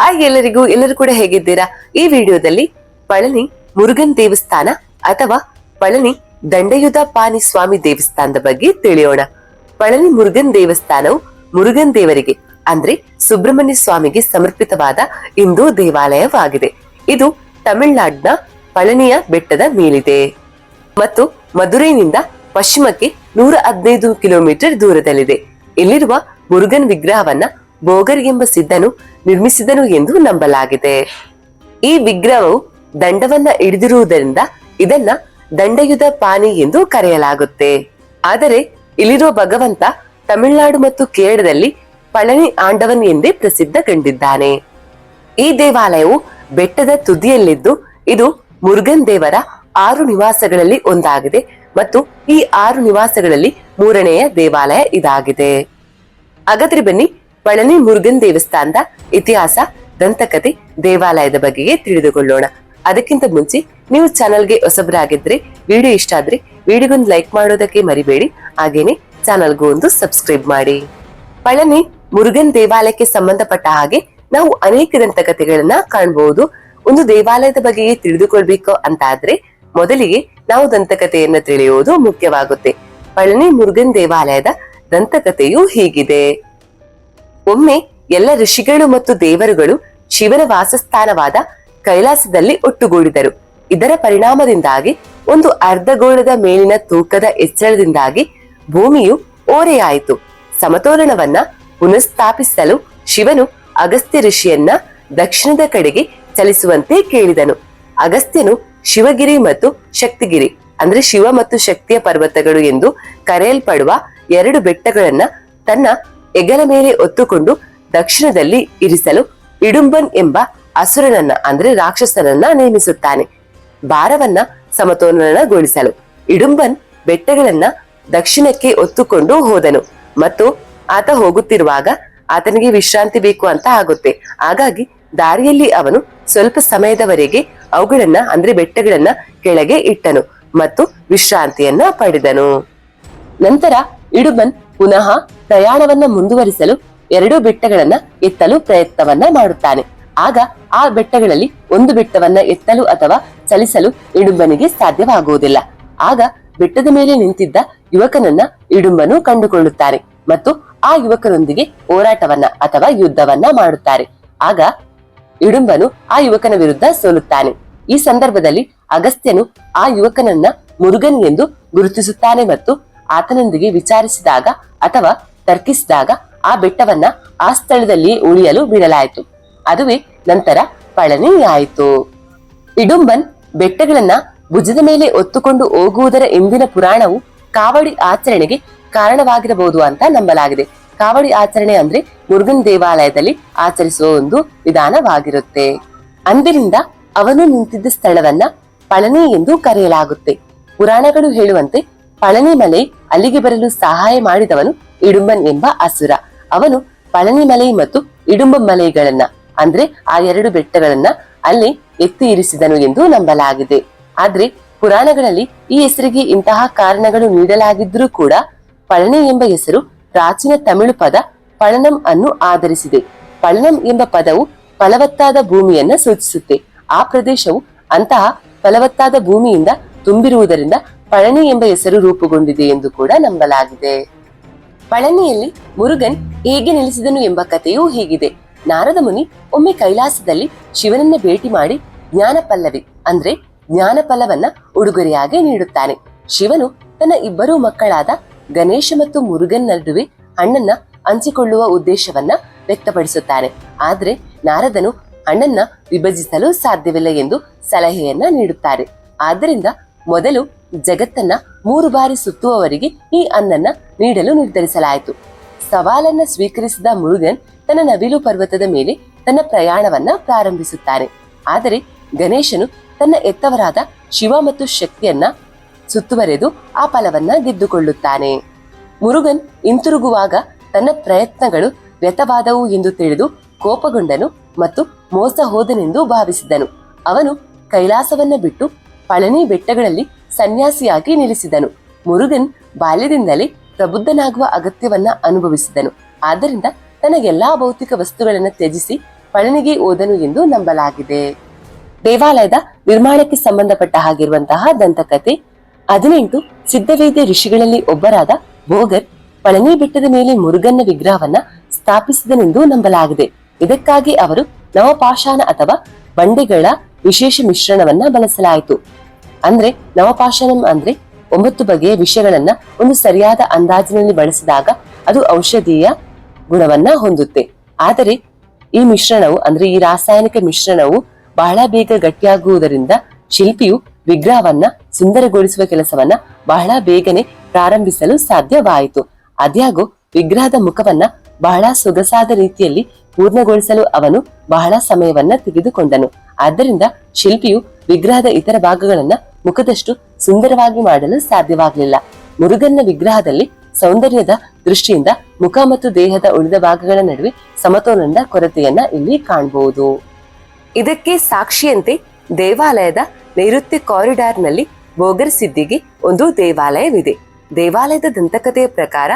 Hi ಎಲ್ಲರಿಗೂ, ಎಲ್ಲರೂ ಕೂಡ ಹೇಗಿದ್ದೀರಾ? ಈ ವಿಡಿಯೋದಲ್ಲಿ ಪಳನಿ ಮುರುಗನ್ ದೇವಸ್ಥಾನ ಅಥವಾ ಪಳನಿ ದಂಡಯುಧ ಪಾನಿ ಸ್ವಾಮಿ ದೇವಸ್ಥಾನದ ಬಗ್ಗೆ ತಿಳಿಯೋಣ. ಪಳನಿ ಮುರುಗನ್ ದೇವಸ್ಥಾನವು ಮುರುಗನ್ ದೇವರಿಗೆ, ಅಂದ್ರೆ ಸುಬ್ರಹ್ಮಣ್ಯ ಸ್ವಾಮಿಗೆ ಸಮರ್ಪಿತವಾದ ಹಿಂದೂ ದೇವಾಲಯವಾಗಿದೆ. ಇದು ತಮಿಳುನಾಡಿನ ಪಳನಿಯ ಬೆಟ್ಟದ ಮೇಲಿದೆ. ಮತ್ತು ಮಧುರೈನಿಂದ ಪಶ್ಚಿಮಕ್ಕೆ ನೂರ ಹದಿನೈದು ಕಿಲೋಮೀಟರ್ ದೂರದಲ್ಲಿದೆ. ಇಲ್ಲಿರುವ ಮುರುಗನ್ ವಿಗ್ರಹವನ್ನ ಬೋಗರ್ ಎಂಬ ಸಿದ್ಧನು ನಿರ್ಮಿಸಿದನು ಎಂದು ನಂಬಲಾಗಿದೆ. ಈ ವಿಗ್ರಹವು ದಂಡವನ್ನ ಹಿಡಿದಿರುವುದರಿಂದ ಇದನ್ನ ದಂಡಯುಧ ಪಾನಿ ಎಂದು ಕರೆಯಲಾಗುತ್ತೆ. ಆದರೆ ಇಲ್ಲಿರುವ ಭಗವಂತ ತಮಿಳುನಾಡು ಮತ್ತು ಕೇರಳದಲ್ಲಿ ಪಳನಿ ಆಂಡವನ್ ಎಂದೇ ಪ್ರಸಿದ್ಧ ಕಂಡಿದ್ದಾನೆ. ಈ ದೇವಾಲಯವು ಬೆಟ್ಟದ ತುದಿಯಲ್ಲಿದ್ದು ಇದು ಮುರುಗನ್ ದೇವರ ಆರು ನಿವಾಸಗಳಲ್ಲಿ ಒಂದಾಗಿದೆ ಮತ್ತು ಈ ಆರು ನಿವಾಸಗಳಲ್ಲಿ ಮೂರನೆಯ ದೇವಾಲಯ ಇದಾಗಿದೆ. ಹಾಗಾದ್ರೆ ಬನ್ನಿ ಪಳನಿ ಮುರುಗನ್ ದೇವಸ್ಥಾನದ ಇತಿಹಾಸ ದಂತಕತೆ ದೇವಾಲಯದ ಬಗ್ಗೆ ತಿಳಿದುಕೊಳ್ಳೋಣ. ಅದಕ್ಕಿಂತ ಮುಂಚೆ ನೀವು ಚಾನಲ್ಗೆ ಹೊಸಬರಾಗಿದ್ರೆ, ವಿಡಿಯೋ ಇಷ್ಟ ಆದ್ರೆ ವಿಡಿಯೋಗೊಂದು ಲೈಕ್ ಮಾಡೋದಕ್ಕೆ ಮರಿಬೇಡಿ. ಹಾಗೇನೆ ಚಾನಲ್ಗೂ ಒಂದು ಸಬ್ಸ್ಕ್ರೈಬ್ ಮಾಡಿ. ಪಳನಿ ಮುರುಗನ್ ದೇವಾಲಯಕ್ಕೆ ಸಂಬಂಧಪಟ್ಟ ಹಾಗೆ ನಾವು ಅನೇಕ ದಂತಕತೆಗಳನ್ನ ಕಾಣಬಹುದು ಒಂದು ದೇವಾಲಯದ ಬಗ್ಗೆ ತಿಳಿದುಕೊಳ್ಬೇಕು ಅಂತ ಆದ್ರೆ ಮೊದಲಿಗೆ ನಾವು ದಂತಕಥೆಯನ್ನ ತಿಳಿಯುವುದು ಮುಖ್ಯವಾಗುತ್ತೆ. ಪಳನಿ ಮುರುಗನ್ ದೇವಾಲಯದ ದಂತಕಥೆಯು ಹೀಗಿದೆ. ಒಮ್ಮೆ ಎಲ್ಲ ಋಷಿಗಳು ಮತ್ತು ದೇವರುಗಳು ಶಿವನ ವಾಸಸ್ಥಾನವಾದ ಕೈಲಾಸದಲ್ಲಿ ಒಟ್ಟುಗೂಡಿದರು. ಇದರ ಪರಿಣಾಮದಿಂದಾಗಿ ಒಂದು ಅರ್ಧಗೋಳದ ಮೇಲಿನ ತೂಕದ ಹೆಚ್ಚಳದಿಂದಾಗಿ ಭೂಮಿಯು ಓರೆಯಾಯಿತು. ಸಮತೋಲನವನ್ನ ಪುನಃಸ್ಥಾಪಿಸಲು ಶಿವನು ಅಗಸ್ತ್ಯ ಋಷಿಯನ್ನ ದಕ್ಷಿಣದ ಕಡೆಗೆ ಚಲಿಸುವಂತೆ ಕೇಳಿದನು. ಅಗಸ್ತ್ಯನು ಶಿವಗಿರಿ ಮತ್ತು ಶಕ್ತಿಗಿರಿ, ಅಂದ್ರೆ ಶಿವ ಮತ್ತು ಶಕ್ತಿಯ ಪರ್ವತಗಳು ಎಂದು ಕರೆಯಲ್ಪಡುವ ಎರಡು ಬೆಟ್ಟಗಳನ್ನ ತನ್ನ ಹೆಗಲ ಮೇಲೆ ಒತ್ತುಕೊಂಡು ದಕ್ಷಿಣದಲ್ಲಿ ಇರಿಸಲು ಇಡುಂಬನ್ ಎಂಬ ಅಸುರನನ್ನ, ಅಂದ್ರೆ ರಾಕ್ಷಸನನ್ನ ನೇಮಿಸುತ್ತಾನೆ. ಭಾರವನ್ನ ಸಮತೋಲನಗೊಳಿಸಲು ಇಡುಂಬನ್ ಬೆಟ್ಟಗಳನ್ನ ದಕ್ಷಿಣಕ್ಕೆ ಒತ್ತುಕೊಂಡು ಹೋದನು. ಮತ್ತು ಆತ ಹೋಗುತ್ತಿರುವಾಗ ಆತನಿಗೆ ವಿಶ್ರಾಂತಿ ಬೇಕು ಅಂತ ಆಗುತ್ತೆ. ಹಾಗಾಗಿ ದಾರಿಯಲ್ಲಿ ಅವನು ಸ್ವಲ್ಪ ಸಮಯದವರೆಗೆ ಅವುಗಳನ್ನ, ಅಂದ್ರೆ ಬೆಟ್ಟಗಳನ್ನ ಕೆಳಗೆ ಇಟ್ಟನು ಮತ್ತು ವಿಶ್ರಾಂತಿಯನ್ನ ಪಡೆದನು. ನಂತರ ಇಡುಬನ್ ಪುನಃ ಪ್ರಯಾಣವನ್ನ ಮುಂದುವರಿಸಲು ಎರಡು ಬೆಟ್ಟಗಳನ್ನ ಎತ್ತಲು ಪ್ರಯತ್ನವನ್ನ ಮಾಡುತ್ತಾನೆ. ಆಗ ಆ ಬೆಟ್ಟಗಳಲ್ಲಿ ಒಂದು ಬೆಟ್ಟವನ್ನ ಎತ್ತಲು ಅಥವಾ ಚಲಿಸಲು ಇಡುಂಬನಿಗೆ ಸಾಧ್ಯವಾಗುವುದಿಲ್ಲ. ಆಗ ಬೆಟ್ಟದ ಮೇಲೆ ನಿಂತಿದ್ದ ಯುವಕನನ್ನ ಇಡುಂಬನು ಕಂಡುಕೊಳ್ಳುತ್ತಾನೆ ಮತ್ತು ಆ ಯುವಕನೊಂದಿಗೆ ಹೋರಾಟವನ್ನ ಅಥವಾ ಯುದ್ಧವನ್ನ ಮಾಡುತ್ತಾರೆ. ಆಗ ಇಡುಂಬನು ಆ ಯುವಕನ ವಿರುದ್ಧ ಸೋಲುತ್ತಾನೆ. ಈ ಸಂದರ್ಭದಲ್ಲಿ ಅಗಸ್ತ್ಯನು ಆ ಯುವಕನನ್ನ ಮುರುಗನ್ ಎಂದು ಗುರುತಿಸುತ್ತಾನೆ ಮತ್ತು ಆತನೊಂದಿಗೆ ವಿಚಾರಿಸಿದಾಗ ಅಥವಾ ತರ್ಕಿಸಿದಾಗ ಆ ಬೆಟ್ಟವನ್ನ ಆ ಸ್ಥಳದಲ್ಲಿ ಉಳಿಯಲು ಬಿಡಲಾಯಿತು. ಅದುವೇ ನಂತರ ಪಳನಿಯಾಯಿತು. ಇಡುಂಬನ್ ಬೆಟ್ಟಗಳನ್ನ ಭುಜದ ಮೇಲೆ ಒತ್ತುಕೊಂಡು ಹೋಗುವುದರ ಇಂದಿನ ಪುರಾಣವು ಕಾವಡಿ ಆಚರಣೆಗೆ ಕಾರಣವಾಗಿರಬಹುದು ಅಂತ ನಂಬಲಾಗಿದೆ. ಕಾವಡಿ ಆಚರಣೆ ಅಂದ್ರೆ ಮುರುಗನ್ ದೇವಾಲಯದಲ್ಲಿ ಆಚರಿಸುವ ಒಂದು ವಿಧಾನವಾಗಿರುತ್ತೆ. ಅಂದಿನಿಂದ ಅವನು ನಿಂತಿದ್ದ ಸ್ಥಳವನ್ನ ಪಳನಿ ಎಂದು ಕರೆಯಲಾಗುತ್ತೆ. ಪುರಾಣಗಳು ಹೇಳುವಂತೆ ಪಳನಿ ಮಲೆ ಅಲ್ಲಿಗೆ ಬರಲು ಸಹಾಯ ಮಾಡಿದವನು ಇಡುಂಬನ್ ಎಂಬ ಅಸುರ. ಅವನು ಪಳನಿ ಮಲೆ ಮತ್ತು ಇಡುಂಬ ಮಲೆಗಳನ್ನ, ಅಂದ್ರೆ ಆ ಎರಡು ಬೆಟ್ಟಗಳನ್ನ ಅಲ್ಲಿ ಎತ್ತಿ ಇರಿಸಿದನು ಎಂದು ನಂಬಲಾಗಿದೆ. ಆದ್ರೆ ಪುರಾಣಗಳಲ್ಲಿ ಈ ಹೆಸರಿಗೆ ಇಂತಹ ಕಾರಣಗಳು ನೀಡಲಾಗಿದ್ರೂ ಕೂಡ ಪಳನಿ ಎಂಬ ಹೆಸರು ಪ್ರಾಚೀನ ತಮಿಳು ಪದ ಪಳನಂ ಅನ್ನು ಆಧರಿಸಿದೆ. ಪಳನಂ ಎಂಬ ಪದವು ಫಲವತ್ತಾದ ಭೂಮಿಯನ್ನ ಸೂಚಿಸುತ್ತೆ. ಆ ಪ್ರದೇಶವು ಅಂತಹ ಫಲವತ್ತಾದ ಭೂಮಿಯಿಂದ ತುಂಬಿರುವುದರಿಂದ ಪಳನಿ ಎಂಬ ಹೆಸರು ರೂಪುಗೊಂಡಿದೆ ಎಂದು ಕೂಡ ನಂಬಲಾಗಿದೆ. ಪಳನಿಯಲ್ಲಿ ಮುರುಗನ್ ಹೇಗೆ ನೆಲೆಸಿದನು ಎಂಬ ಕಥೆಯೂ ಹೀಗಿದೆ. ನಾರದ ಮುನಿ ಒಮ್ಮೆ ಕೈಲಾಸದಲ್ಲಿ ಶಿವನನ್ನ ಭೇಟಿ ಮಾಡಿ ಜ್ಞಾನ ಪಲ್ಲವಿ ಅಂದ್ರೆ ಜ್ಞಾನ ಫಲವನ್ನ ಉಡುಗೊರೆಯಾಗಿ ನೀಡುತ್ತಾನೆ. ಶಿವನು ತನ್ನ ಇಬ್ಬರು ಮಕ್ಕಳಾದ ಗಣೇಶ ಮತ್ತು ಮುರುಗನ್ ನಡುವೆ ಅಣ್ಣನ್ನ ಹಂಚಿಕೊಳ್ಳುವ ಉದ್ದೇಶವನ್ನ ವ್ಯಕ್ತಪಡಿಸುತ್ತಾನೆ. ಆದ್ರೆ ನಾರದನು ಅಣ್ಣನ್ನ ವಿಭಜಿಸಲು ಸಾಧ್ಯವಿಲ್ಲ ಎಂದು ಸಲಹೆಯನ್ನ ನೀಡುತ್ತಾರೆ. ಆದ್ದರಿಂದ ಮೊದಲು ಜಗತ್ತನ್ನ ಮೂರು ಬಾರಿ ಸುತ್ತುವವರಿಗೆ ಈ ಅನ್ನನ್ನ ನೀಡಲು ನಿರ್ಧರಿಸಲಾಯಿತು. ಸವಾಲನ್ನ ಸ್ವೀಕರಿಸಿದ ಮುರುಗನ್ ತನ್ನ ನವಿಲು ಪರ್ವತದ ಮೇಲೆ ತನ್ನ ಪ್ರಯಾಣವನ್ನ ಪ್ರಾರಂಭಿಸುತ್ತಾನೆ. ಆದರೆ ಗಣೇಶನು ತನ್ನ ಎತ್ತವರಾದ ಶಿವ ಮತ್ತು ಶಕ್ತಿಯನ್ನ ಸುತ್ತುವರೆದು ಆ ಫಲವನ್ನ ಗೆದ್ದುಕೊಳ್ಳುತ್ತಾನೆ. ಮುರುಗನ್ ಹಿಂತಿರುಗುವಾಗ ತನ್ನ ಪ್ರಯತ್ನಗಳು ವ್ಯತವಾದವು ಎಂದು ತಿಳಿದು ಕೋಪಗೊಂಡನು ಮತ್ತು ಮೋಸ ಹೋದನೆಂದು ಭಾವಿಸಿದನು. ಅವನು ಕೈಲಾಸವನ್ನ ಬಿಟ್ಟು ಪಳನಿ ಬೆಟ್ಟಗಳಲ್ಲಿ ಸನ್ಯಾಸಿಯಾಗಿ ನೆಲೆಸಿದನು ಮುರುಗನ್ ಬಾಲ್ಯದಿಂದಲೇ ಪ್ರಬುದ್ಧನಾಗುವ ಅಗತ್ಯವನ್ನ ಅನುಭವಿಸಿದನು. ಆದ್ದರಿಂದ ತನಗೆಲ್ಲಾ ಭೌತಿಕ ವಸ್ತುಗಳನ್ನು ತ್ಯಜಿಸಿ ಪಳನಿಗೆ ಓದನು ಎಂದು ನಂಬಲಾಗಿದೆ. ದೇವಾಲಯದ ನಿರ್ಮಾಣಕ್ಕೆ ಸಂಬಂಧಪಟ್ಟ ಹಾಗಿರುವಂತಹ ದಂತಕಥೆ, ಹದಿನೆಂಟು ಸಿದ್ಧವೇದ ಋಷಿಗಳಲ್ಲಿ ಒಬ್ಬರಾದ ಭೋಗರ್ ಪಳನಿ ಬೆಟ್ಟದ ಮೇಲೆ ಮುರುಗನ್ನ ವಿಗ್ರಹವನ್ನ ಸ್ಥಾಪಿಸಿದನೆಂದು ನಂಬಲಾಗಿದೆ. ಇದಕ್ಕಾಗಿ ಅವರು ನವಪಾಷಾಣ ಅಥವಾ ಬಂಡೆಗಳ ವಿಶೇಷ ಮಿಶ್ರಣವನ್ನ ಬಳಸಲಾಯಿತು. ಅಂದ್ರೆ ನವಪಾಷಾಣಂ ಅಂದ್ರೆ ಒಂಬತ್ತು ಬಗೆಯ ವಿಷಯಗಳನ್ನ ಒಂದು ಸರಿಯಾದ ಅಂದಾಜಿನಲ್ಲಿ ಬಳಸಿದಾಗ ಅದು ಔಷಧೀಯ ಗುಣವನ್ನ ಹೊಂದುತ್ತೆ. ಆದರೆ ಈ ಮಿಶ್ರಣವು ಅಂದ್ರೆ ಈ ರಾಸಾಯನಿಕ ಮಿಶ್ರಣವು ಬಹಳ ಬೇಗ ಗಟ್ಟಿಯಾಗುವುದರಿಂದ ಶಿಲ್ಪಿಯು ವಿಗ್ರಹವನ್ನ ಸುಂದರಗೊಳಿಸುವ ಕೆಲಸವನ್ನ ಬಹಳ ಬೇಗನೆ ಪ್ರಾರಂಭಿಸಲು ಸಾಧ್ಯವಾಯಿತು. ಅದ್ಯಾಗೋ ವಿಗ್ರಹದ ಮುಖವನ್ನ ಬಹಳ ಸೊಗಸಾದ ರೀತಿಯಲ್ಲಿ ಪೂರ್ಣಗೊಳಿಸಲು ಅವನು ಬಹಳ ಸಮಯವನ್ನ ತೆಗೆದುಕೊಂಡನು. ಆದ್ದರಿಂದ ಶಿಲ್ಪಿಯು ವಿಗ್ರಹದ ಇತರ ಭಾಗಗಳನ್ನ ಮುಖದಷ್ಟು ಸುಂದರವಾಗಿ ಮಾಡಲು ಸಾಧ್ಯವಾಗಲಿಲ್ಲ. ಮುರುಗನ್ನ ವಿಗ್ರಹದಲ್ಲಿ ಸೌಂದರ್ಯದ ದೃಷ್ಟಿಯಿಂದ ಮುಖ ಮತ್ತು ದೇಹದ ಉಳಿದ ಭಾಗಗಳ ನಡುವೆ ಸಮತೋಲನದ ಕೊರತೆಯನ್ನ ಇಲ್ಲಿ ಕಾಣಬಹುದು ಇದಕ್ಕೆ ಸಾಕ್ಷಿಯಂತೆ ದೇವಾಲಯದ ನೈಋತ್ಯ ಕಾರಿಡಾರ್ನಲ್ಲಿ ಬೋಗರ್ ಸಿದ್ದಿಗೆ ಒಂದು ದೇವಾಲಯವಿದೆ. ದೇವಾಲಯದ ದಂತಕಥೆಯ ಪ್ರಕಾರ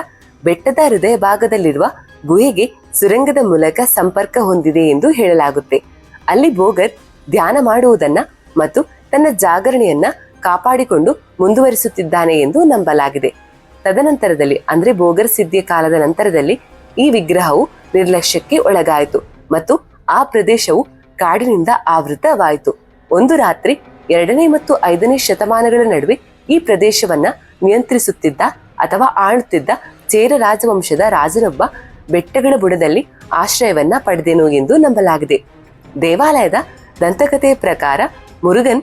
ಬೆಟ್ಟದ ಹೃದಯ ಭಾಗದಲ್ಲಿರುವ ಗುಹೆಗೆ ಸುರಂಗದ ಮೂಲಕ ಸಂಪರ್ಕ ಹೊಂದಿದೆ ಎಂದು ಹೇಳಲಾಗುತ್ತೆ. ಅಲ್ಲಿ ಬೋಗರ್ ಧ್ಯಾನ ಮಾಡುವುದನ್ನ ಮತ್ತು ತನ್ನ ಜಾಗರಣೆಯನ್ನ ಕಾಪಾಡಿಕೊಂಡು ಮುಂದುವರಿಸುತ್ತಿದ್ದಾನೆ ಎಂದು ನಂಬಲಾಗಿದೆ. ತದನಂತರದಲ್ಲಿ, ಅಂದ್ರೆ ಬೋಗರ್ ಸಿದ್ಧಿಯ ಕಾಲದ ನಂತರದಲ್ಲಿ ಈ ವಿಗ್ರಹವು ನಿರ್ಲಕ್ಷ್ಯಕ್ಕೆ ಒಳಗಾಯಿತು ಮತ್ತು ಆ ಪ್ರದೇಶವು ಕಾಡಿನಿಂದ ಆವೃತವಾಯಿತು. ಒಂದು ರಾತ್ರಿ ಎರಡನೇ ಮತ್ತು ಐದನೇ ಶತಮಾನಗಳ ನಡುವೆ ಈ ಪ್ರದೇಶವನ್ನ ನಿಯಂತ್ರಿಸುತ್ತಿದ್ದ ಅಥವಾ ಆಳುತ್ತಿದ್ದ ಚೇರ ರಾಜವಂಶದ ರಾಜನೊಬ್ಬ ಬೆಟ್ಟಗಳ ಬುಡದಲ್ಲಿ ಆಶ್ರಯವನ್ನ ಪಡೆದೆನು ಎಂದು ನಂಬಲಾಗಿದೆ. ದೇವಾಲಯದ ದಂತಕಥೆಯ ಪ್ರಕಾರ ಮುರುಗನ್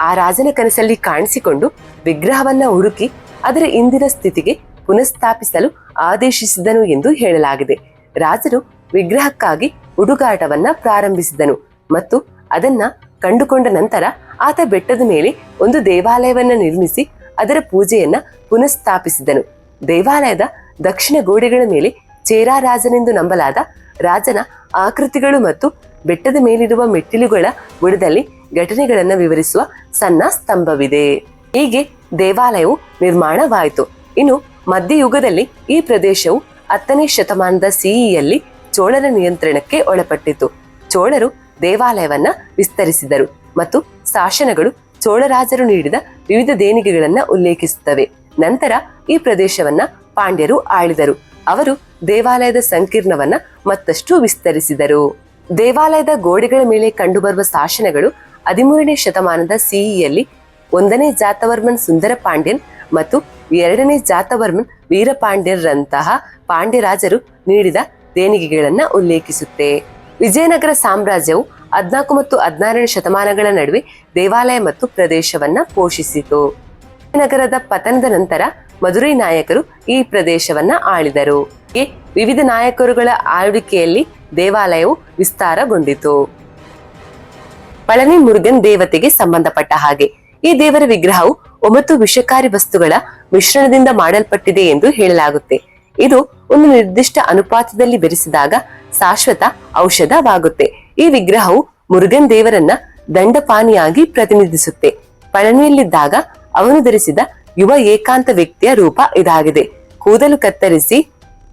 ಆ ರಾಜನ ಕನಸಲ್ಲಿ ಕಾಣಿಸಿಕೊಂಡು ವಿಗ್ರಹವನ್ನ ಹುಡುಕಿ ಅದರ ಇಂದಿನ ಸ್ಥಿತಿಗೆ ಪುನಃಸ್ಥಾಪಿಸಲು ಆದೇಶಿಸಿದನು ಎಂದು ಹೇಳಲಾಗಿದೆ. ರಾಜರು ವಿಗ್ರಹಕ್ಕಾಗಿ ಹುಡುಗಾಟವನ್ನ ಪ್ರಾರಂಭಿಸಿದನು ಮತ್ತು ಅದನ್ನ ಕಂಡುಕೊಂಡ ನಂತರ ಆತ ಬೆಟ್ಟದ ಮೇಲೆ ಒಂದು ದೇವಾಲಯವನ್ನ ನಿರ್ಮಿಸಿ ಅದರ ಪೂಜೆಯನ್ನ ಪುನಃಸ್ಥಾಪಿಸಿದನು. ದೇವಾಲಯದ ದಕ್ಷಿಣ ಗೋಡೆಗಳ ಮೇಲೆ ಚೇರಾರಾಜನೆಂದು ನಂಬಲಾದ ರಾಜನ ಆಕೃತಿಗಳು ಮತ್ತು ಬೆಟ್ಟದ ಮೇಲಿರುವ ಮೆಟ್ಟಿಲುಗಳ ಬುಡದಲ್ಲಿ ಘಟನೆಗಳನ್ನು ವಿವರಿಸುವ ಸಣ್ಣ ಸ್ತಂಭವಿದೆ. ಹೀಗೆ ದೇವಾಲಯವು ನಿರ್ಮಾಣವಾಯಿತು. ಇನ್ನು ಮಧ್ಯಯುಗದಲ್ಲಿ ಈ ಪ್ರದೇಶವು ಹತ್ತನೇ ಶತಮಾನದ ಸಿಇಯಲ್ಲಿ ಚೋಳರ ನಿಯಂತ್ರಣಕ್ಕೆ ಒಳಪಟ್ಟಿತು. ಚೋಳರು ದೇವಾಲಯವನ್ನ ವಿಸ್ತರಿಸಿದರು ಮತ್ತು ಶಾಸನಗಳು ಚೋಳರಾಜರು ನೀಡಿದ ವಿವಿಧ ದೇಣಿಗೆಗಳನ್ನು ಉಲ್ಲೇಖಿಸುತ್ತವೆ. ನಂತರ ಈ ಪ್ರದೇಶವನ್ನ ಪಾಂಡ್ಯರು ಆಳಿದರು. ಅವರು ದೇವಾಲಯದ ಸಂಕೀರ್ಣವನ್ನ ಮತ್ತಷ್ಟು ವಿಸ್ತರಿಸಿದರು. ದೇವಾಲಯದ ಗೋಡೆಗಳ ಮೇಲೆ ಕಂಡುಬರುವ ಶಾಸನಗಳು ಹದಿಮೂರನೇ ಶತಮಾನದ ಸಿಇಯಲ್ಲಿ ಒಂದನೇ ಜಾತವರ್ಮನ್ ಸುಂದರ ಪಾಂಡ್ಯನ್ ಮತ್ತು ಎರಡನೇ ಜಾತವರ್ಮನ್ ವೀರಪಾಂಡ್ಯರಂತಹ ಪಾಂಡ್ಯರಾಜರು ನೀಡಿದ ದೇಣಿಗೆಗಳನ್ನು ಉಲ್ಲೇಖಿಸುತ್ತೆ. ವಿಜಯನಗರ ಸಾಮ್ರಾಜ್ಯವು ಹದ್ನಾಲ್ಕು ಮತ್ತು ಹದಿನಾರನೇ ಶತಮಾನಗಳ ನಡುವೆ ದೇವಾಲಯ ಮತ್ತು ಪ್ರದೇಶವನ್ನ ಪೋಷಿಸಿತು. ವಿಜಯನಗರದ ಪತನದ ನಂತರ ಮದುರೈ ನಾಯಕರು ಈ ಪ್ರದೇಶವನ್ನ ಆಳಿದರು. ವಿವಿಧ ನಾಯಕರುಗಳ ಆಳ್ವಿಕೆಯಲ್ಲಿ ದೇವಾಲಯವು ವಿಸ್ತಾರಗೊಂಡಿತು. ಪಳನಿ ಮುರುಗನ್ ದೇವತೆಗೆ ಸಂಬಂಧಪಟ್ಟ ಹಾಗೆ ಈ ದೇವರ ವಿಗ್ರಹವು ಒಂಬತ್ತು ವಿಷಕಾರಿ ವಸ್ತುಗಳ ಮಿಶ್ರಣದಿಂದ ಮಾಡಲ್ಪಟ್ಟಿದೆ ಎಂದು ಹೇಳಲಾಗುತ್ತೆ. ಇದು ಒಂದು ನಿರ್ದಿಷ್ಟ ಅನುಪಾತದಲ್ಲಿ ಬೆರೆಸಿದಾಗ ಶಾಶ್ವತ ಔಷಧವಾಗುತ್ತೆ. ಈ ವಿಗ್ರಹವು ಮುರುಗನ್ ದೇವರನ್ನ ದಂಡಪಾನಿಯಾಗಿ ಪ್ರತಿನಿಧಿಸುತ್ತೆ. ಪಳನಿಯಲ್ಲಿದ್ದಾಗ ಅವನು ಧರಿಸಿದ ಯುವ ಏಕಾಂತ ವ್ಯಕ್ತಿಯ ರೂಪ ಇದಾಗಿದೆ. ಕೂದಲು ಕತ್ತರಿಸಿ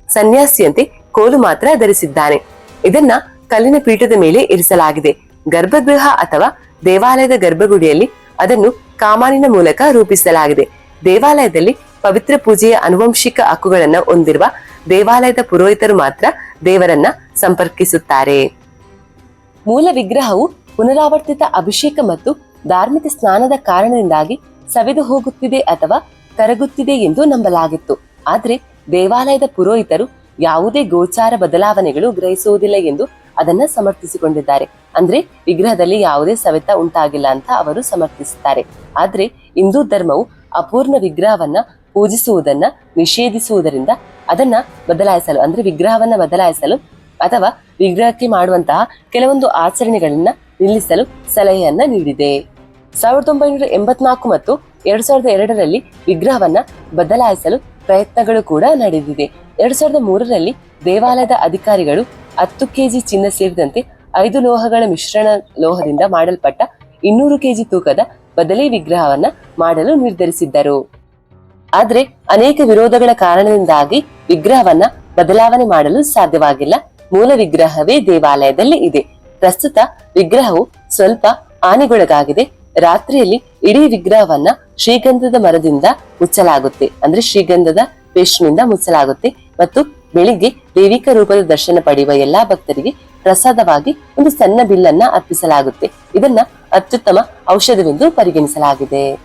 ಸನ್ಯಾಸಿಯಂತೆ ಕೋಲು ಮಾತ್ರ ಧರಿಸಿದ್ದಾನೆ. ಇದನ್ನ ಕಲ್ಲಿನ ಪೀಠದ ಮೇಲೆ ಇರಿಸಲಾಗಿದೆ. ಗರ್ಭಗೃಹ ಅಥವಾ ದೇವಾಲಯದ ಗರ್ಭಗುಡಿಯಲ್ಲಿ ಅದನ್ನು ಕಾಮಾನಿನ ಮೂಲಕ ರೂಪಿಸಲಾಗಿದೆ. ದೇವಾಲಯದಲ್ಲಿ ಪವಿತ್ರ ಪೂಜೆಯ ಅನುವಂಶಿಕ ಹಕ್ಕುಗಳನ್ನ ಹೊಂದಿರುವ ದೇವಾಲಯದ ಪುರೋಹಿತರು ಮಾತ್ರ ದೇವರನ್ನ ಸಂಪರ್ಕಿಸುತ್ತಾರೆ. ಮೂಲ ವಿಗ್ರಹವು ಪುನರಾವರ್ತಿತ ಅಭಿಷೇಕ ಮತ್ತು ಧಾರ್ಮಿಕ ಸ್ನಾನದ ಕಾರಣದಿಂದಾಗಿ ಸವೆದು ಹೋಗುತ್ತಿದೆ ಅಥವಾ ಕರಗುತ್ತಿದೆ ಎಂದು ನಂಬಲಾಗಿತ್ತು. ಆದರೆ ದೇವಾಲಯದ ಪುರೋಹಿತರು ಯಾವುದೇ ಗೋಚಾರ ಬದಲಾವಣೆಗಳು ಗ್ರಹಿಸುವುದಿಲ್ಲ ಎಂದು ಅದನ್ನ ಸಮರ್ಥಿಸಿಕೊಂಡಿದ್ದಾರೆ. ಅಂದ್ರೆ ವಿಗ್ರಹದಲ್ಲಿ ಯಾವುದೇ ಸವೆತ ಉಂಟಾಗಿಲ್ಲ ಅಂತ ಅವರು ಸಮರ್ಥಿಸುತ್ತಾರೆ. ಆದ್ರೆ ಹಿಂದೂ ಧರ್ಮವು ಅಪೂರ್ಣ ವಿಗ್ರಹವನ್ನ ಪೂಜಿಸುವುದನ್ನ ನಿಷೇಧಿಸುವುದರಿಂದ ಅದನ್ನ ಬದಲಾಯಿಸಲು, ಅಂದ್ರೆ ವಿಗ್ರಹವನ್ನ ಬದಲಾಯಿಸಲು ಅಥವಾ ವಿಗ್ರಹಕ್ಕೆ ಮಾಡುವಂತಹ ಕೆಲವೊಂದು ಆಚರಣೆಗಳನ್ನ ನಿಲ್ಲಿಸಲು ಸಲಹೆಯನ್ನ ನೀಡಿದೆ. ಸಾವಿರದ ಒಂಬೈನೂರ ಎಂಬತ್ನಾಲ್ಕು ಮತ್ತು ಎರಡ್ ಸಾವಿರದ ಎರಡರಲ್ಲಿ ವಿಗ್ರಹವನ್ನ ಬದಲಾಯಿಸಲು ಪ್ರಯತ್ನಗಳು ಕೂಡ ನಡೆದಿದೆ. ಎರಡ್ ಸಾವಿರದ ಮೂರರಲ್ಲಿ ದೇವಾಲಯದ ಅಧಿಕಾರಿಗಳು ಹತ್ತು ಕೆಜಿ ಚಿನ್ನ ಸೇರಿದಂತೆ ಐದು ಲೋಹಗಳ ಮಿಶ್ರಣ ಲೋಹದಿಂದ ಮಾಡಲ್ಪಟ್ಟ ಇನ್ನೂರು ಕೆಜಿ ತೂಕದ ಬದಲಿ ವಿಗ್ರಹವನ್ನ ಮಾಡಲು ನಿರ್ಧರಿಸಿದ್ದರು. ಆದರೆ ಅನೇಕ ವಿರೋಧಗಳ ಕಾರಣದಿಂದಾಗಿ ವಿಗ್ರಹವನ್ನ ಬದಲಾವಣೆ ಮಾಡಲು ಸಾಧ್ಯವಾಗಿಲ್ಲ. ಮೂಲ ವಿಗ್ರಹವೇ ದೇವಾಲಯದಲ್ಲಿ ಇದೆ. ಪ್ರಸ್ತುತ ವಿಗ್ರಹವು ಸ್ವಲ್ಪ ಹಾನಿಗೊಳಗಾಗಿದೆ. ರಾತ್ರಿಯಲ್ಲಿ ಇಡೀ ವಿಗ್ರಹವನ್ನ ಶ್ರೀಗಂಧದ ಮರದಿಂದ ಮುಚ್ಚಲಾಗುತ್ತೆ. ಅಂದ್ರೆ ಶ್ರೀಗಂಧದ ಪೇಸ್ಟ್ನಿಂದ ಮುಚ್ಚಲಾಗುತ್ತೆ. ಮತ್ತು ಬೆಳಿಗ್ಗೆ ದೈವಿಕ ರೂಪದ ದರ್ಶನ ಪಡೆಯುವ ಎಲ್ಲಾ ಭಕ್ತರಿಗೆ ಪ್ರಸಾದವಾಗಿ ಒಂದು ಸಣ್ಣ ಬಿಲ್ಲನ್ನ ಅರ್ಪಿಸಲಾಗುತ್ತೆ. ಇದನ್ನ ಅತ್ಯುತ್ತಮ ಔಷಧವೆಂದು ಪರಿಗಣಿಸಲಾಗಿದೆ.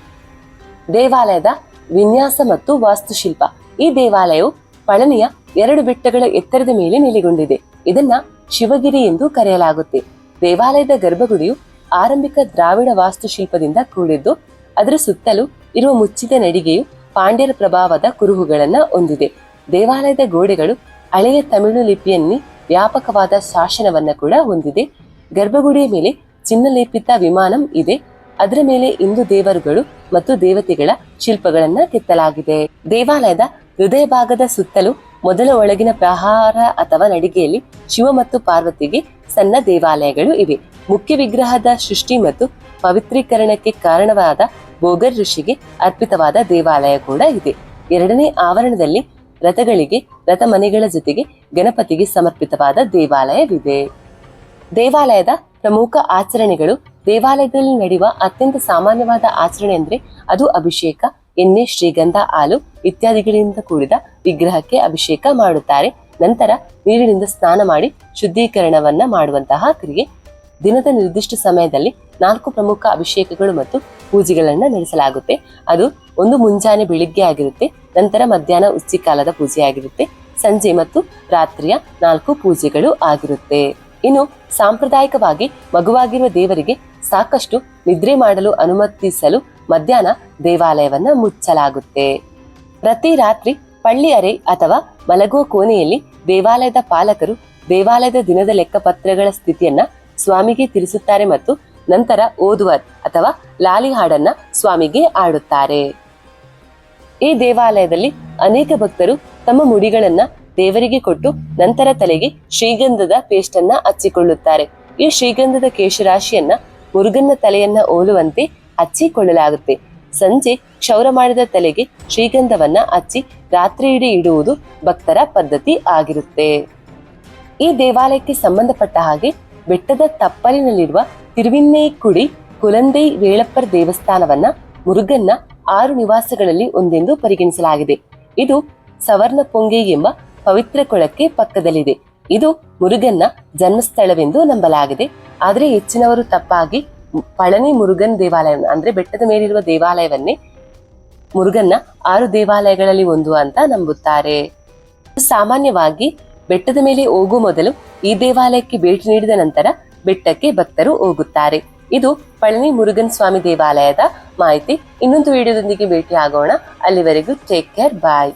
ದೇವಾಲಯದ ವಿನ್ಯಾಸ ಮತ್ತು ವಾಸ್ತುಶಿಲ್ಪ. ಈ ದೇವಾಲಯವು ಪಳನಿಯ ಎರಡು ಬೆಟ್ಟಗಳ ಎತ್ತರದ ಮೇಲೆ ನೆಲೆಗೊಂಡಿದೆ. ಇದನ್ನ ಶಿವಗಿರಿ ಎಂದು ಕರೆಯಲಾಗುತ್ತೆ. ದೇವಾಲಯದ ಗರ್ಭಗುಡಿಯು ಆರಂಭಿಕ ದ್ರಾವಿಡ ವಾಸ್ತುಶಿಲ್ಪದಿಂದ ಕೂಡಿದ್ದು, ಅದರ ಸುತ್ತಲೂ ಇರುವ ಮುಚ್ಚಿದ ನಡಿಗೆಯು ಪಾಂಡ್ಯರ ಪ್ರಭಾವದ ಕುರುಹುಗಳನ್ನ ಹೊಂದಿದೆ. ದೇವಾಲಯದ ಗೋಡೆಗಳು ಹಳೆಯ ತಮಿಳು ಲಿಪಿಯಲ್ಲಿ ವ್ಯಾಪಕವಾದ ಶಾಸನವನ್ನ ಕೂಡ ಹೊಂದಿದೆ. ಗರ್ಭಗುಡಿಯ ಮೇಲೆ ಚಿನ್ನಲೇಪಿತ ವಿಮಾನಂ ಇದೆ. ಅದರ ಮೇಲೆ ಹಿಂದೂ ದೇವರುಗಳು ಮತ್ತು ದೇವತೆಗಳ ಶಿಲ್ಪಗಳನ್ನ ಕೆತ್ತಲಾಗಿದೆ. ದೇವಾಲಯದ ಹೃದಯ ಭಾಗದ ಸುತ್ತಲೂ ಮೊದಲ ಒಳಗಿನ ಪ್ರಹಾರ ಅಥವಾ ನಡಿಗೆಯಲ್ಲಿ ಶಿವ ಮತ್ತು ಪಾರ್ವತಿಗೆ ಸಣ್ಣ ದೇವಾಲಯಗಳು ಇವೆ. ಮುಖ್ಯ ವಿಗ್ರಹದ ಸೃಷ್ಟಿ ಮತ್ತು ಪವಿತ್ರೀಕರಣಕ್ಕೆ ಕಾರಣವಾದ ಬೋಗರ್ ಋಷಿಗೆ ಅರ್ಪಿತವಾದ ದೇವಾಲಯ ಕೂಡ ಇದೆ. ಎರಡನೇ ಆವರಣದಲ್ಲಿ ರಥಗಳಿಗೆ, ರಥ ಮನೆಗಳ ಜೊತೆಗೆ ಗಣಪತಿಗೆ ಸಮರ್ಪಿತವಾದ ದೇವಾಲಯವಿದೆ. ದೇವಾಲಯದ ಪ್ರಮುಖ ಆಚರಣೆಗಳು ದೇವಾಲಯದಲ್ಲಿ ನಡೆಯುವ ಅತ್ಯಂತ ಸಾಮಾನ್ಯವಾದ ಆಚರಣೆ ಅಂದ್ರೆ ಅದು ಅಭಿಷೇಕ, ಎಣ್ಣೆ, ಶ್ರೀಗಂಧ, ಹಾಲು ಇತ್ಯಾದಿಗಳಿಂದ ಕೂಡಿದ ವಿಗ್ರಹಕ್ಕೆ ಅಭಿಷೇಕ ಮಾಡುತ್ತಾರೆ. ನಂತರ ನೀರಿನಿಂದ ಸ್ನಾನ ಮಾಡಿ ಶುದ್ಧೀಕರಣವನ್ನ ಮಾಡುವಂತಹ ಕ್ರಿಯೆ ದಿನದ ನಿರ್ದಿಷ್ಟ ಸಮಯದಲ್ಲಿ ನಾಲ್ಕು ಪ್ರಮುಖ ಅಭಿಷೇಕಗಳು ಮತ್ತು ಪೂಜೆಗಳನ್ನು ನಡೆಸಲಾಗುತ್ತೆ. ಅದು ಒಂದು ಮುಂಜಾನೆ ಬೆಳಿಗ್ಗೆ ಆಗಿರುತ್ತೆ, ನಂತರ ಮಧ್ಯಾಹ್ನ ಉಚ್ಚಿಕಾಲದ ಪೂಜೆ ಆಗಿರುತ್ತೆ, ಸಂಜೆ ಮತ್ತು ರಾತ್ರಿಯ ನಾಲ್ಕು ಪೂಜೆಗಳು ಆಗಿರುತ್ತೆ. ಇನ್ನು ಸಾಂಪ್ರದಾಯಿಕವಾಗಿ ಮಗುವಾಗಿರುವ ದೇವರಿಗೆ ಸಾಕಷ್ಟು ನಿದ್ರೆ ಮಾಡಲು ಅನುಮತಿಸಲು ಮಧ್ಯಾಹ್ನ ದೇವಾಲಯವನ್ನ ಮುಚ್ಚಲಾಗುತ್ತೆ. ಪ್ರತಿ ರಾತ್ರಿ ಪಳ್ಳಿ ಅರೆ ಅಥವಾ ಮಲಗುವ ಕೋಣೆಯಲ್ಲಿ ದೇವಾಲಯದ ಪಾಲಕರು ದೇವಾಲಯದ ದಿನದ ಲೆಕ್ಕಪತ್ರಗಳ ಸ್ಥಿತಿಯನ್ನ ಸ್ವಾಮಿಗೆ ತಿಳಿಸುತ್ತಾರೆ ಮತ್ತು ನಂತರ ಓದುವ ಅಥವಾ ಲಾಲಿ ಹಾಡನ್ನ ಸ್ವಾಮಿಗೆ ಆಡುತ್ತಾರೆ ಈ ದೇವಾಲಯದಲ್ಲಿ ಅನೇಕ ಭಕ್ತರು ತಮ್ಮ ಮುಡಿಗಳನ್ನ ದೇವರಿಗೆ ಕೊಟ್ಟು ನಂತರ ತಲೆಗೆ ಶ್ರೀಗಂಧದ ಪೇಸ್ಟ್ ಅನ್ನ ಹಚ್ಚಿಕೊಳ್ಳುತ್ತಾರೆ. ಈ ಶ್ರೀಗಂಧದ ಕೇಶರಾಶಿಯನ್ನ ಮುರುಗನ್ನ ತಲೆಯನ್ನ ಓಲುವಂತೆ ಹಚ್ಚಿಕೊಳ್ಳಲಾಗುತ್ತೆ. ಸಂಜೆ ಕ್ಷೌರ ಮಾಡಿದ ತಲೆಗೆ ಶ್ರೀಗಂಧವನ್ನ ಹಚ್ಚಿ ರಾತ್ರಿ ಇಡೀ ಇಡುವುದು ಭಕ್ತರ ಪದ್ಧತಿ ಆಗಿರುತ್ತೆ. ಈ ದೇವಾಲಯಕ್ಕೆ ಸಂಬಂಧಪಟ್ಟ ಹಾಗೆ ಬೆಟ್ಟದ ತಪ್ಪಲಿನಲ್ಲಿರುವ ತಿರುವಿನ್ನೇಕುಡಿ ಕುಲಂದೈ ವೇಳಪ್ಪರ್ ದೇವಸ್ಥಾನವನ್ನ ಮುರುಗನ್ನ ಆರು ನಿವಾಸಗಳಲ್ಲಿ ಒಂದೆಂದು ಪರಿಗಣಿಸಲಾಗಿದೆ. ಇದು ಸವರ್ಣ ಪೊಂಗೆ ಎಂಬ ಪವಿತ್ರ ಕೊಳಕ್ಕೆ ಪಕ್ಕದಲ್ಲಿದೆ. ಇದು ಮುರುಗನ್ನ ಜನ್ಮಸ್ಥಳವೆಂದು ನಂಬಲಾಗಿದೆ. ಆದರೆ ಹೆಚ್ಚಿನವರು ತಪ್ಪಾಗಿ ಪಳನಿ ಮುರುಗನ್ ದೇವಾಲಯ, ಅಂದ್ರೆ ಬೆಟ್ಟದ ಮೇಲಿರುವ ದೇವಾಲಯವನ್ನೇ ಮುರುಗನ್ನ ಆರು ದೇವಾಲಯಗಳಲ್ಲಿ ಒಂದು ಅಂತ ನಂಬುತ್ತಾರೆ. ಸಾಮಾನ್ಯವಾಗಿ ಬೆಟ್ಟದ ಮೇಲೆ ಹೋಗುವ ಮೊದಲು ಈ ದೇವಾಲಯಕ್ಕೆ ಭೇಟಿ ನೀಡಿದ ನಂತರ ಬೆಟ್ಟಕ್ಕೆ ಭಕ್ತರು ಹೋಗುತ್ತಾರೆ. ಇದು ಪಳನಿ ಮುರುಗನ್ ಸ್ವಾಮಿ ದೇವಾಲಯದ ಮಾಹಿತಿ. ಇನ್ನೊಂದು ವಿಡಿಯೋದೊಂದಿಗೆ ಭೇಟಿ ಆಗೋಣ ಅಲ್ಲಿವರೆಗೂ ಟೇಕ್ ಕೇರ್ ಬಾಯ್